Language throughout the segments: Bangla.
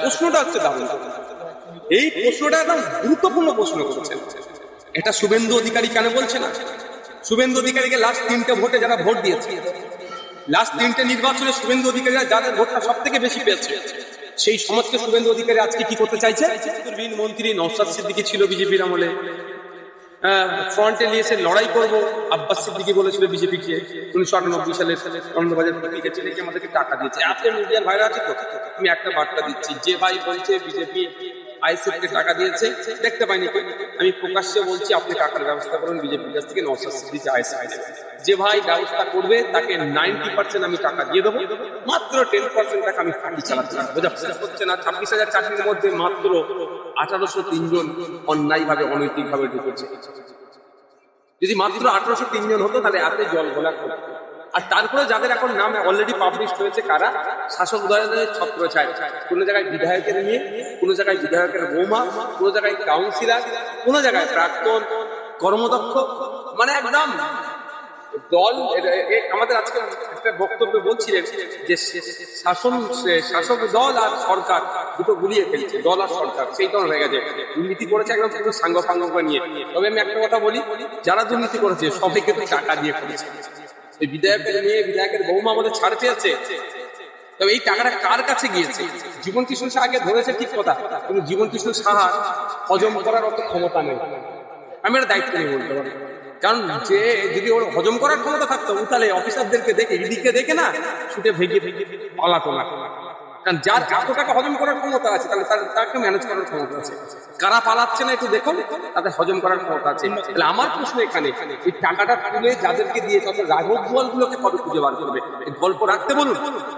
প্রশ্নটা হচ্ছে দারুণ। এই প্রশ্নটা একদম গুরুত্বপূর্ণ প্রশ্ন করছেন এটা শুভেন্দু অধিকারী কেন বলছে না? শুভেন্দু অধিকারীকে লাস্ট তিনটে ভোটে যারা ভোট দিয়েছে লাস্ট তিনটে নির্বাচনে শুভেন্দু অধিকারীরা যাদের ভোটটা সব থেকে বেশি পেয়েছে, সেই সমাজকে শুভেন্দু অধিকারী আজকে কি করতে চাইছে? মন্ত্রী নৌসাদ সিদ্দিকি ছিল বিজেপির আমলে। ফ্রন্টে নিয়ে এসে লড়াই করব। আব্বাস সিদ্দিকি বলেছিল বিজেপিকে উনিশশো আটানব্বই সালে আনন্দবাজার পত্রিকা ছেলে কি আমাদেরকে টাকা দিয়েছে। আপনি মিডিয়ার ভাইরা আছে তো? আমি একটা বার্তা দিচ্ছি, যে ভাই বলছে বিজেপি আইসিএফকে টাকা দিয়েছে, দেখতে পাইনি। আমি প্রকাশ্যে বলছি, আপনি টাকার ব্যবস্থা করুন, বিজেপির কাছ থেকে নশো সিদ্দিকি আইসিএফ যে ভাই ব্যবস্থা করবে, তাকে নাইনটি পার্সেন্ট আমি টাকা দিয়ে দেবো। মাত্র টেন পার্সেন্ট টাকা আমি ফাঁকি চালাচ্ছি বোঝা হচ্ছে না, ছাব্বিশ হাজার চাকরির মধ্যে মাত্র আঠারোশো তিনজন অন্যায়ভাবে, অনৈতিকভাবে ঢুকেছে। যদি মাত্র আঠারোশো তিনজন হতো, তাহলে এত জল ঘোলা। আর তারপরে যাদের এখন নাম অলরেডি পাবলিশ হয়েছে কারা? শাসক দলের ছত্র চায় কোনো জায়গায় বিধায়কের মেয়ে, কোনো জায়গায় বিধায়কের বৌমা, কোনো জায়গায় কাউন্সিলার কোনো জায়গায় প্রাক্তন কর্মদক্ষ। মানে একদম দল আমাদের আজকে একটা বক্তব্যে বলছিলেন যে শাসন শাসক দল আর সরকার দুটো গুলিয়ে ফেলছে, দল আর সরকার, সেই ধরনের হয়ে গেছে। দুর্নীতি করেছে একদম পুরো সাঙ্গ ফাঙ্গ নিয়ে। তবে আমি একটা কথা বলি, যারা দুর্নীতি করেছে, সবাইকে টাকা দিয়ে করেছে। এই বিধায়কের মেয়ে বিধায়কের বৌমা আমাদের ছাড় পেয়েছে তবে এই টাকাটা কার কাছে গিয়েছে? জীবন কৃষ্ণ সাহাকে ধরেছে ঠিক কথা, কিন্তু জীবন কৃষ্ণ সাহা হজম করার অত ক্ষমতা নেই। আমি একটা দায়িত্ব নিয়ে বলতে পারি। কারণ যে যদি ওর হজম করার ক্ষমতা থাকতো তাহলে অফিসারদেরকে দেখে ইডিকে দেখে না, ছুটে ভেঙে ভেঙে পালাতো না। কারণ যার এত টাকা হজম করার ক্ষমতা আছে তাহলে তার তাকে ম্যানেজ করার ক্ষমতা আছে। কারা পালাচ্ছে না একটু দেখুন তাদের হজম করার ক্ষমতা আছে। তাহলে আমার প্রশ্ন এখানে এই টাকাটা তুলে যাদেরকে দিয়ে তত রাঘব গুলোকে কবে খুঁজে বার করবে? এই গল্প রাখতে বলুন।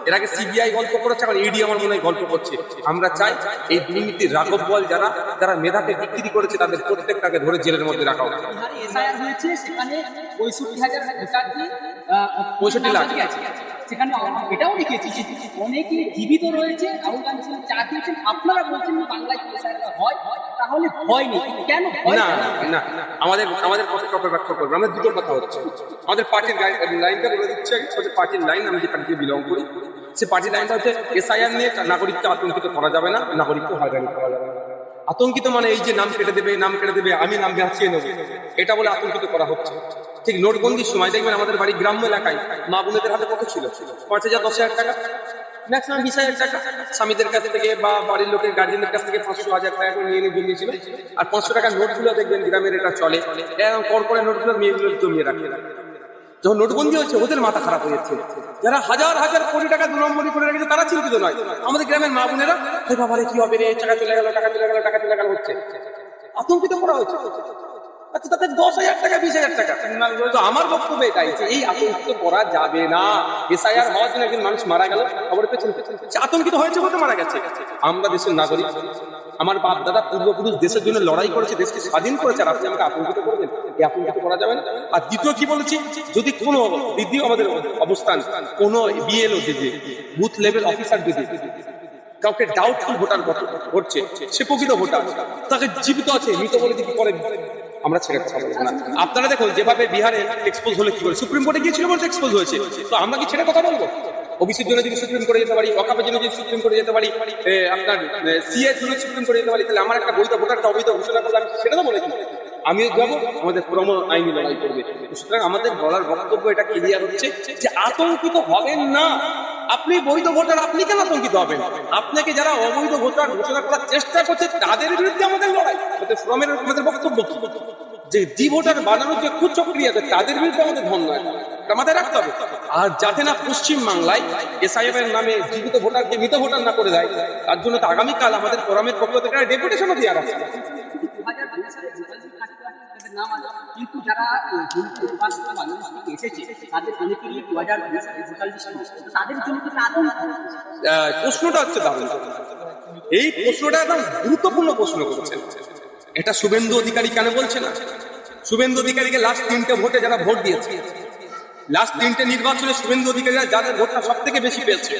এর আগে সিবিআই গল্প করেছে এখন ইডি আমার মনে হয় গল্প করছে। আমরা চাই এই দুর্নীতির রাঘব বল যারা যারা মেধাকে বিক্রি করেছে তাদের প্রত্যেকটাকে ধরে জেলের মধ্যে রাখা হোক। ভোটারকে পঁয়ষট্টি লাখ। সেখানে এটাও লিখেছি অনেকে জীবিত রয়েছে রাহুল গান্ধী চা দিয়েছেন আপনারা বলছেন বাংলায় এসআইআর হয়, তাহলে হয়নি। কেন হয় না না, আমাদের আমাদের কথাকে অপব্যাখ্যা করব। আমরা দুটো কথা হচ্ছে। আমাদের পার্টির লাইনটা বলে দিচ্ছে আমাদের পার্টির লাইন আমি যে পার্টিকে বিলং করি, সে পার্টির লাইনটা হচ্ছে এসআইআর নিয়ে নাগরিককে আতঙ্কিত করা যাবে না, নাগরিককে হয়রানি করা যাবে না। আতঙ্কিত মানে এই যে নাম কেটে দেবে, নাম কেটে দেবে, আমি নাম বাঁচিয়ে নেব। এটা বলে আতঙ্কিত করা হচ্ছে। ঠিক নোটবন্দির সময় দেখবেন আমাদের বাড়ি গ্রাম্য এলাকায় মা বোনেদের হাতে কত ছিল। পাঁচ হাজার, দশ হাজার টাকা। ম্যাক্সিমাম বিশ হাজার টাকা। স্বামীদের কাছ থেকে বা বাড়ির লোকের গার্জেনের কাছ থেকে পাঁচশো হাজার টাকা করে নিয়ে নিয়ে জমিয়েছিল আর পাঁচশো টাকার নোটগুলো দেখবেন গ্রামের এটা চলে। এরকম কর করে নোটগুলো মেয়েগুলো জমিয়ে রাখে। যখন নোটবন্দি হচ্ছে ওদের মাথা খারাপ হয়ে যাচ্ছে। যারা হাজার হাজার কোটি টাকা দু করে রেখেছে, তারা চিন্তিত নয়। আমাদের গ্রামের মা বোনেরা বাবা কি হবে রে? টাকা চলে গেল, টাকা চলে গেল, টাকা চলে গেল হচ্ছে। আতঙ্কিত করা হচ্ছে। আচ্ছা তাতে দশ হাজার টাকা, বিশ হাজার টাকা। আমার বক্তব্য এটাই যে এই আতঙ্কিত করা যাবে না। এসআইআর হওয়ার জন্য একজন মানুষ মারা গেল পেছন। পেছন আতঙ্কিত হয়েছে বলতে মারা গেছে। আমরা দেশের নাগরিক, আমার বাপ দাদা পূর্বপুরুষ দেশের জন্য লড়াই করেছে, দেশকে স্বাধীন করেছে, আর আপনি আমাকে আতঙ্কিত করবেন, এই আতঙ্কিত করা যাবে না। আর দ্বিতীয় কি বলেছি? যদি কোনো দ্বিতীয় আমাদের অবস্থান, কোনো বিএলও যদি বুথ লেভেল অফিসার যদি কাউকে ডাউটফুল ভোটার করছে সে প্রকৃত ভোটার তাকে জীবিত আছে, মৃত বলে যদি করে আমরা ছেড়ে কথা না। আপনারা দেখুন, যেভাবে বিহারে এক্সপোজ হলে কি করে সুপ্রিম কোর্টে গিয়েছিল বলছে এক্সপোজ হয়েছে। তো আমরা কি ছেড়ে কথা বলব? ওবিসির জন্য যদি সুপ্রিম কোর্টে যেতে পারি অকাপের জন্য যদি সুপ্রিম কোর্টে যেতে পারি আপনার সিএর জন্য সুপ্রিম কোর্টে যেতে পারি, তাহলে আমার একটা বৈধ ভোটারটা অবৈধ ঘোষণা করলে আমি সেটা তো বলে দিই আমিও যাব, আমাদের ক্রম আইনি লড়াই করবে। সুতরাং আমাদের বলার বক্তব্য এটা ক্লিয়ার হচ্ছে যে আতঙ্কিত হবেন না। আপনি বৈধ ভোটার, আপনি কেন আতঙ্কিত হবেন? আপনাকে যারা অবৈধ ভোটার ঘোষণা করার চেষ্টা করছে, তাদের বিরুদ্ধে আমাদের লড়াই। আমাদের শ্রমের আমাদের বক্তব্য? যে ডি ভোটার বানানোর যে কুচক্রিয়া আছে তাদের বিরুদ্ধে আমাদের ধন নয় মাথায় রাখতে হবে। আর যাতে না পশ্চিম বাংলায় এসআইএফ এর নামে জীবিত ভোটারকে মৃত ভোটার না করে দেয়, তার জন্য তো আগামীকাল আমাদের ফোরামের পক্ষ থেকে ডেপুটেশনও দেওয়া আছে। নাম আছে কিন্তু যারা হিন্দু থেকে এসেছে, তাদের দু হাজার তাদের জন্য প্রশ্নটা হচ্ছে এই প্রশ্নটা একদম গুরুত্বপূর্ণ প্রশ্ন করেছেন। এটা শুভেন্দু অধিকারী কেন বলছে না? শুভেন্দু অধিকারীকে লাস্ট তিনটে ভোটে যারা ভোট দিয়েছে লাস্ট তিনটে নির্বাচনে শুভেন্দু অধিকারীরা যাদের ভোটটা সব থেকে বেশি পেয়েছে,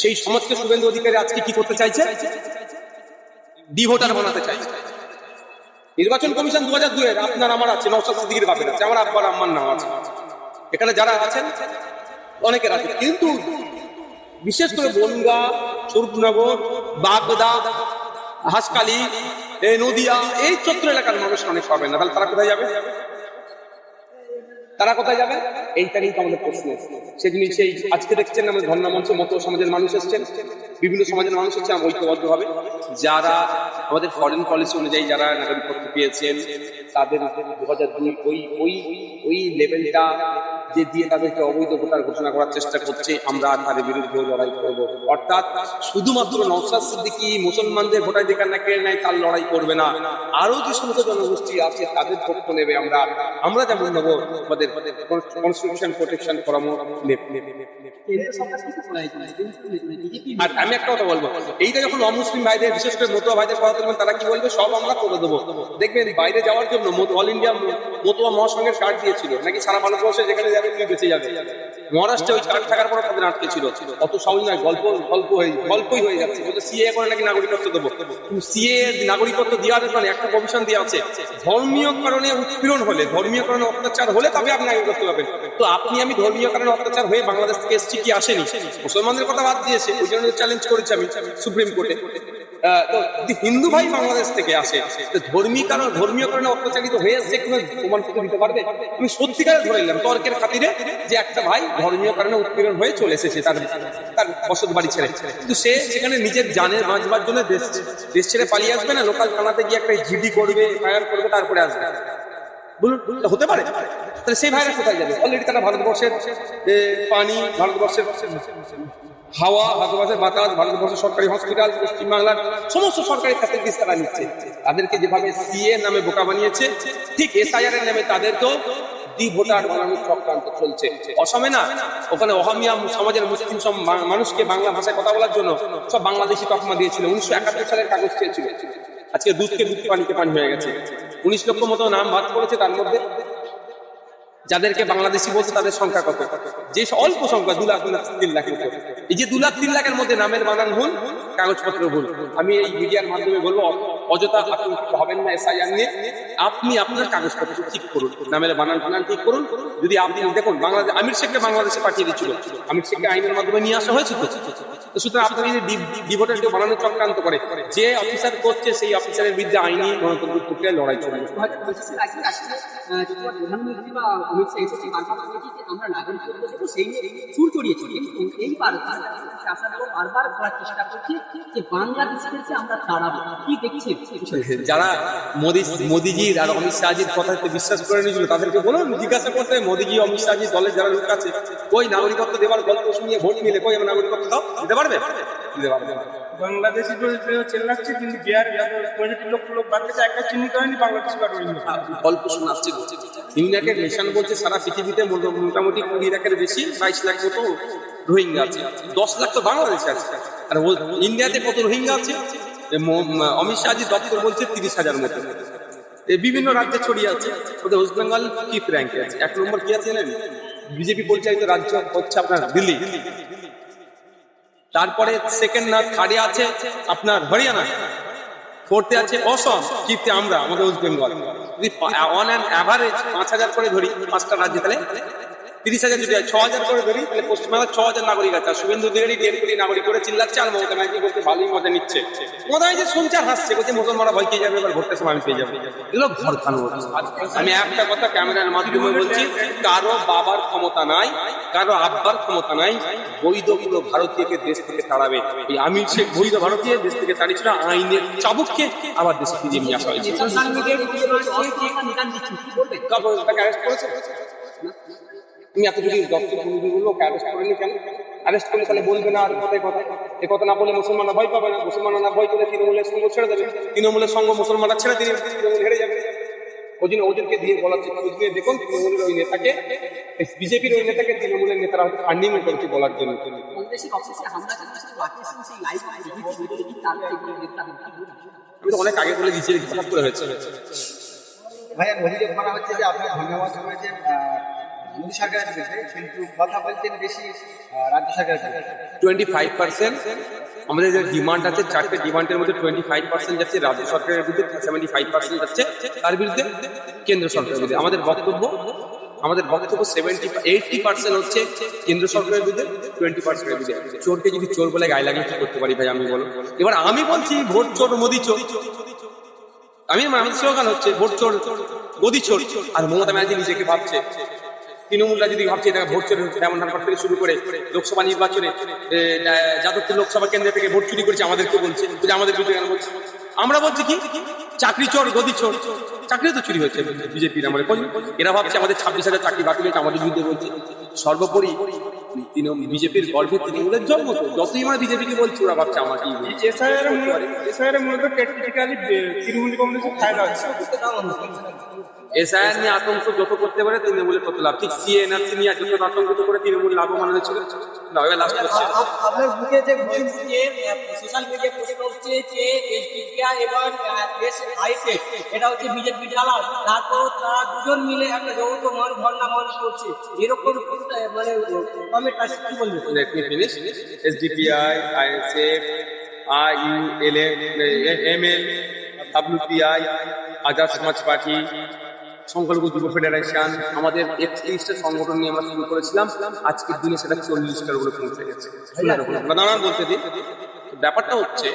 সেই সমাজকে শুভেন্দু অধিকারী আজকে কি করতে চাইছে? ডি ভোটার বানাতে চাইছে। নির্বাচন কমিশন দু হাজার দুয়ের আপনার, আমার আছে নৌসাদ সিদ্দিকির বাপের আছে, আমার আব্বার আম্মার নাম আছে। এখানে যারা আছেন, অনেকের আছে। কিন্তু বিশেষ করে বনগা, স্বরূপনগর, বাগদা হাসকালি এই নদিয়া, এই চত্র এলাকার মানুষ অনেক পাবে না। তাহলে তারা কোথায় যাবে? তারা কোথায় যাবে? এইটা নিয়ে তো আমাদের প্রশ্ন। সেগুলি সেই আজকে দেখছেন আমাদের ধর্ণা মঞ্চে মতো সমাজের মানুষ এসছেন। বিভিন্ন সমাজের মানুষ এসছেন ঐক্যবদ্ধভাবে যারা আমাদের ফরেন পলিসি অনুযায়ী যারা নাগরিকত্ব পেয়েছেন, তাদের দু হাজার দুই ওই ওই ওই লেভেলটা যে দিয়ে তাদেরকে অবৈধ ভোটার ঘোষণা করার চেষ্টা করছে, আমরা তাদের বিরুদ্ধে লড়াই করব। অর্থাৎ শুধুমাত্র নওশাদ সিদ্দিকী মুসলমানদের ভোটাধিকার না, কেড়ে নেয়, তার লড়াই করবে না। আরও যে সমস্ত জনগোষ্ঠী আছে, তাদের পক্ষ নেবে আমরা আমরা যেমন নেব আমাদের কনস্টিটিউশন প্রোটেকশন আর আমি একটা কথা বলব, এইটা যখন অমুসলিম ভাইদের, বিশেষ করে মতুয়া ভাইদের কথা বলবেন তারা কি বলবে? সব আমরা করে দেবো। দেখবেন বাইরে যাওয়ার জন্য অল ইন্ডিয়া মতুয়া মহাসংঘের কার্ড দিয়েছিল। নাকি সারা ভারতবর্ষে যেখানে যাবে, তুমি বেঁচে যাবে। মহারাষ্ট্রে ওই কার্ড থাকার পর তাদের আটকে ছিল। অত সহজ নয়, গল্প গল্প হয়ে গল্পই হয়ে যাচ্ছে। বলছে সিএ করে নাকি নাগরিকত্ব দেবো। সিএ নাগরিকত্ব দেওয়ার কারণে একটা কমিশন দেওয়া আছে। ধর্মীয় কারণে উৎপীড়ন হলে, ধর্মীয় কারণে অত্যাচার হলে তবে আপনি করতে পারবেন। তো আপনি, আমি ধর্মীয় কারণে অত্যাচার হয়ে বাংলাদেশ থেকে এসছি কি আসেনি? মুসলমানদের কথা বাদ দিয়েছে, ওই জন্য চ্যালেঞ্জ করেছি আমি সুপ্রিম কোর্টে হিন্দু ভাই বাংলাদেশ থেকে আসে ধর্মীয় কারণ, ধর্মীয় কারণে অত্যাচারিত হয়ে এসছে কোনো প্রমাণ দিতে পারবে? আমি সত্যিকারে ধরে নিলাম, তর্কের খাতিরে যে একটা ভাই ধর্মীয় কারণে উৎপীড়ন হয়ে চলে এসেছে তার তার বসত বাড়ি ছেড়ে। কিন্তু সে সেখানে নিজের জানের বাঁচবার জন্য দেশ দেশ ছেড়ে পালিয়ে আসবে না? লোকাল থানাতে গিয়ে একটা জিডি করবে ফায়ার করবে, তারপরে আসবে। বলুন হতে পারে। তাহলে সেই ভাইরা কোথায় যাবে? অলরেডি তারা ভারতবর্ষের পানি, ভারতবর্ষের হাওয়া, ভারতবর্ষের বাতাস, ভারতবর্ষের সরকারি হসপিটাল পশ্চিমবাংলার সমস্ত সরকারি ফ্যাসিলিটিস তারা নিচ্ছে। তাদেরকে যেভাবে সিএ নামে বোকা বানিয়েছে, ঠিক এসআইআর এর নামে তাদেরকেও ডি ভোটার না, ওখানে সমাজের মুসলিম সব মানুষকে বাংলা ভাষায় কথা বলার জন্য সব বাংলাদেশি তকমা উনিশশো একাত্তর সালের আজকে দুধকে দুধ পানিকে পানি হয়ে গেছে। উনিশ লক্ষ মতো নাম বাদ পড়েছে তার মধ্যে। যাদেরকে বাংলাদেশি বলছে তাদের সংখ্যা কত যে অল্প সংখ্যা দু লাখ দু লাখ, তিন লাখ এই যে দু লাখ তিন লাখের মধ্যে নামের বানান ভুল কাগজপত্র ভুল আমি এই মিডিয়ার মাধ্যমে বলব অযথা আতঙ্কিত হবেন না এসআইআর নিয়ে আপনি আপনার কাগজপত্র ঠিক করুন নামের বানান বানান ঠিক করুন যদি আপনি দেখুন বাংলাদেশ আমির শেখকে বাংলাদেশে পাঠিয়ে দিচ্ছিল আমির শেখকে আইনের মাধ্যমে নিয়ে আসা হয়েছে তো সুতরাং আপনি যদি ডিভোটারকে বানানোর চক্রান্ত করে যে অফিসার করছে সেই অফিসারের বিরুদ্ধে আইনি গণতান্ত্রিক প্রক্রিয়ায় লড়াই শাহ এসেছে বারবার আমরা নাগরিকত্ব দেবো সেই নিয়ে সুর চড়িয়েছি কিন্তু এইবার শাসক বারবার করার চেষ্টা করছে যে বাংলাদেশকে আমরা তাড়াবো কি দেখছেন? যারা মোদি মোদিজির আর অমিত শাহজির কথাতে বিশ্বাস করে নিয়েছিল তাদেরকে বলুন জিজ্ঞাসা করতে মোদিজি অমিত শাহজি দলের যারা লোক আছে ওই নাগরিকত্ব দেওয়ার গল্প শুনিয়ে ভোট মিলে কই আমার নাগরিকত্ব দাও? দিতে পারবে? দিতে পারবে। বাংলাদেশি চেল্লাচ্ছে কিন্তু বিহার লক্ষ লোক বাদ গেছে একটা চিহ্নিত হয়নি বাংলাদেশ গল্প শোনা আসছে। ইউনাইটেড নেশন বলছে সারা পৃথিবীতে মোটামুটি কুড়ি লাখের বেশি, বাইশ লাখ মতো রোহিঙ্গা আছে। দশ লাখ তো বাংলাদেশে আছে। আর ইন্ডিয়াতে কত রোহিঙ্গা আছে? অমিত শাহজি দপ্তর বলছে তিরিশ হাজার মতো। বিভিন্ন রাজ্যে ছড়িয়ে আছে। ওদের ওয়েস্ট বেঙ্গল ফিফথ র্যাঙ্কে আছে। এক নম্বর কি আছে জানেন? বিজেপি পরিচালিত রাজ্য হচ্ছে আপনার দিল্লি। তারপরে সেকেন্ড না থার্ডে আছে আপনার হরিয়ানা। ফোর্থে আছে অসম ফিফথে আমরা, আমাদের ওয়েস্ট বেঙ্গল। যদি অন অ্যান অ্যাভারেজ পাঁচ হাজার করে ধরি, পাঁচটা রাজ্যে তাহলে তিরিশ হাজার যদি ছ হাজার করে ধরি তাহলে পশ্চিমবাংলার ছ হাজার নাগরিক আছে। আর শুভেন্দু অধিকারী দেড় কোটি নাগরিক করে চিল্লাচ্ছে আর মমতা ব্যানার্জি বলতে ভালোই মজা নিচ্ছে। মজা যে সঞ্চার হাসছে মুসলমানরা ভয় পেয়ে যাবে এবার ভোটের সময় আমি পেয়ে যাব। এগুলো ঘর খানো আমি একটা কথা ক্যামেরার মাধ্যমে বলছি কারও বাবার ক্ষমতা নাই কারও আব্বার ক্ষমতা নাই বৈধ কোনো ভারতীয়কে দেশ থেকে তাড়াবে। এই আমির শেখ বৈধ ভারতীয় দেশ থেকে তাড়িয়েছিল আইনের চাবুককে আবার দেশে ফিরিয়ে নিয়ে আসা হয়েছে। তুমি এত যদি দপ্তর বলল ওকে অ্যারেস্ট করেনি কেন অ্যারেস্ট করলে তাহলে বলবে না আর কথায় কথায় এ কথা না বলে মুসলমানরা ভয় পাবে না মুসলমানরা না ভয় পেলে তৃণমূলের সঙ্গ ছেড়ে দেবে। তৃণমূলের সঙ্গ মুসলমানরা ছেড়ে দিলে তৃণমূল হেরে যাবে। ওই জন্য ওদেরকে দিয়ে বলাচ্ছে খোঁজ নিয়ে দেখুন তৃণমূলের ওই নেতাকে বিজেপির ওই নেতাকে তৃণমূলের নেতারা হয়তো ফান্ডিং করছে বলার জন্য? আমি তো অনেক আগে বলে দিয়েছি হঠাৎ করে হয়েছে। ভাইয়া অভিযোগ করা হচ্ছে যে আপনি ধন্যবাদ করেছেন আহ, মোদী সরকারের বিরুদ্ধে কিন্তু কথা বলতেন বেশি রাজ্য সরকারের টোয়েন্টি ফাইভ পার্সেন্ট আমাদের যে ডিমান্ড আছে, চারটে ডিমান্ডের মধ্যে টোয়েন্টি ফাইভ পার্সেন্ট যাচ্ছে, রাজ্য সরকারের বিরুদ্ধে সেভেন্টি ফাইভ পার্সেন্ট যাচ্ছে, তার বিরুদ্ধে কেন্দ্র সরকারের বিরুদ্ধে। আমাদের বক্তব্য আমাদের বক্তব্য সেভেন্টি এইটটি পার্সেন্ট হচ্ছে কেন্দ্র সরকারের বিরুদ্ধে টোয়েন্টি পার্সেন্টের বিরুদ্ধে। চোরকে যদি চোর বলে গায়ে লাগিয়ে কি করতে পারি ভাই, আমি বলো। এবার আমি বলছি, ভোট চোর, মোদি চোর। আমি আমি স্লোগান হচ্ছে, ভোট চোর, মোদি চোর। আর মমতা ব্যানার্জি নিজেকে ভাবছে। তৃণমূলরা যদি ভাবছে এটা ভোট চোর তেমন ধারণ থেকে শুরু করে লোকসভা নির্বাচনে যাদবপুর লোকসভা কেন্দ্র থেকে ভোট চুরি করেছে, আমাদেরকে বলছে যে আমাদের বিরুদ্ধে কেন বলছে? আমরা বলছি কি? চাকরি চোর, গদি চোর, চাকরি তো চুরি হচ্ছে বিজেপির আমাদের এরা ভাবছে আমাদের ছাব্বিশ হাজার চাকরি বাকি হয়েছে আমাদের বিরুদ্ধে বলছে। সর্বোপরি বিজেপির গর্ভে তৃণমূলের জন্ম তো, যতই আমরা বিজেপিকে বলছি, ওরা ভাবছে টেকনিক্যালি তৃণমূল কংগ্রেসের ফায়দা হচ্ছে। এসআইআর নিয়ে আতঙ্ক যত করতে পারে তৃণমূলের কত লাভ। ঠিক সিএ এনআরসি নিয়ে যত আতঙ্কিত করে তৃণমূল লাভবান হয়েছিল না এবার লাস্ট করছে। আপনার বুকে যে যে সোশ্যাল মিডিয়া প্রশ্ন হচ্ছে যে এইচডিপিআই এবং আইসে এটা হচ্ছে বিজেপি ঢালাও তারপর তারা দুজন মিলে একটা যৌথ মন ধর্ণা মঞ্চ করছে। এরকম মানে কমেন্ট আছে কি বলব let me finish SDPI, ISF, IULM, ML, WPI, Azad Samaj party সংখ্যালঘু যুব ফেডারেশন, আমাদের একত্রিশটা সংগঠন নিয়ে আমরা শুরু করেছিলাম। আজকের দিনে সেটা চল্লিশটার উপরে পৌঁছে গেছে। নানান বলতে দিন ব্যাপারটা হচ্ছে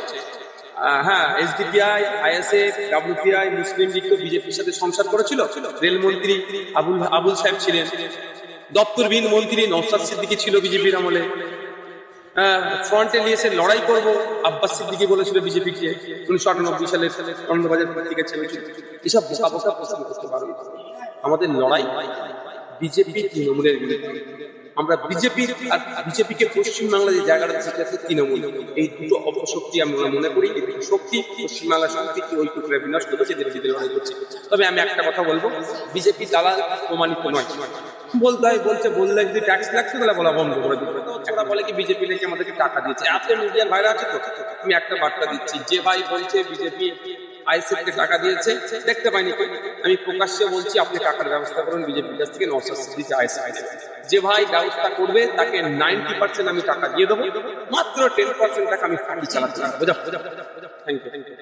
হ্যাঁ SDPI, ISF, WPI, Muslim League তো বিজেপির সাথে সংসার করেছিল। রেলমন্ত্রী আবুল আবুল সাহেব ছিলেন। দপ্তরবিহীন মন্ত্রী নওসাদ সিদ্দিকি ছিল বিজেপির আমলে। ফ্রন্টে নিয়ে এসে লড়াই করব। আব্বাস সিদ্দিকি বলেছিল বিজেপিকে উনিশশো আটানব্বই সালে আনন্দবাজার পত্রিকা ছেড়েছিল এসব বোকা বোকা প্রশ্ন করতে পারবে আমাদের লড়াই বিজেপি তৃণমূলের বিরুদ্ধে। আমরা বিজেপি আর বিজেপিকে পশ্চিমবাংলা যে জায়গাটা দিতে আছে তৃণমূল। এই দুটো অপশক্তি আমরা মনে করি। শক্তি পশ্চিমবাংলা সম্প্রীতি ঐক্যকে বিনাশ করছে এদের বিরুদ্ধে লড়াই করছে। তবে আমি একটা কথা বলব। বিজেপি দালাল প্রমাণিত নয়। বলতে হয়, বলছে, বললে যদি ট্যাক্স লাগছে, তাহলে বলা বন্ধ করে দিতে ওরা বলে কি বিজেপি নাকি আমাদেরকে টাকা দিয়েছে। এত মিডিয়ার ভাইরা আছে তো? আমি একটা বার্তা দিচ্ছি, যে ভাই বলছে বিজেপি আইসিএফ কে টাকা দিয়েছে, দেখতে পাইনি আমি প্রকাশ্যে বলছি, আপনি টাকার ব্যবস্থা করুন বিজেপির কাছ থেকে নশো দিতে আইসিএফ যে ভাই ব্যবস্থা করবে, তাকে নাইনটি পার্সেন্ট আমি টাকা দিয়ে দেবো। মাত্র টেন পার্সেন্ট টাকা আমি ফাঁকি চালাতে বোঝা? বোঝা? Thank you